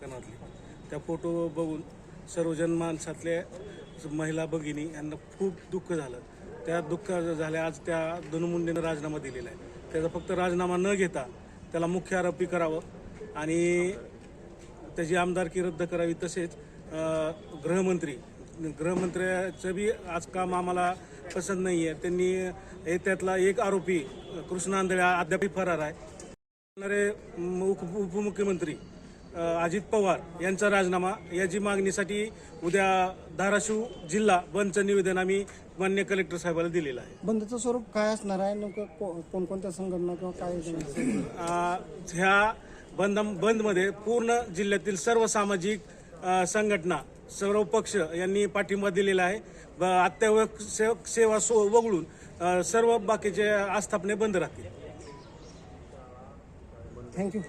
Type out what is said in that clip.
कणातले त्या फोटो बघून सर्वजण माणसातल्या महिला भगिनी यांना खूप दुःख झालं. त्या दुःख झाल्या आज त्या धनुमुंडेनं राजीनामा दिलेला आहे. त्याचा फक्त राजीनामा न घेता त्याला मुख्य आरोपी करावं आणि त्याची आमदारकी रद्द करावी तसेच गृहमंत्री गृहमंत्र्याचं बी आज काम आम्हाला पसंत नाही आहे त्यांनी हे त्यातला एक आरोपी कृष्ण आंधळे अद्यापही फरार आहे. उप- उपमुख्यमंत्री अजित पवार यांचा राजीनामा याची मागणीसाठी उद्या धाराशिव जिल्हा बंदचं निवेदन आम्ही मान्य कलेक्टर साहेबाला दिलेलं आहे. बंदचं स्वरूप काय असणार आहे? नेमकं कोणकोणत्या संघटना किंवा काय अ, ह्या बंद बंदमध्ये पूर्ण जिल्ह्यातील सर्व सामाजिक अ, संघटना सर्व पक्ष यांनी पाठिंबा दिलेला आहे. ब- अत्यावश्यक सेवा सो वगळून अ, सर्व बाकीचे आस्थापने बंद राहतील. थँक्यू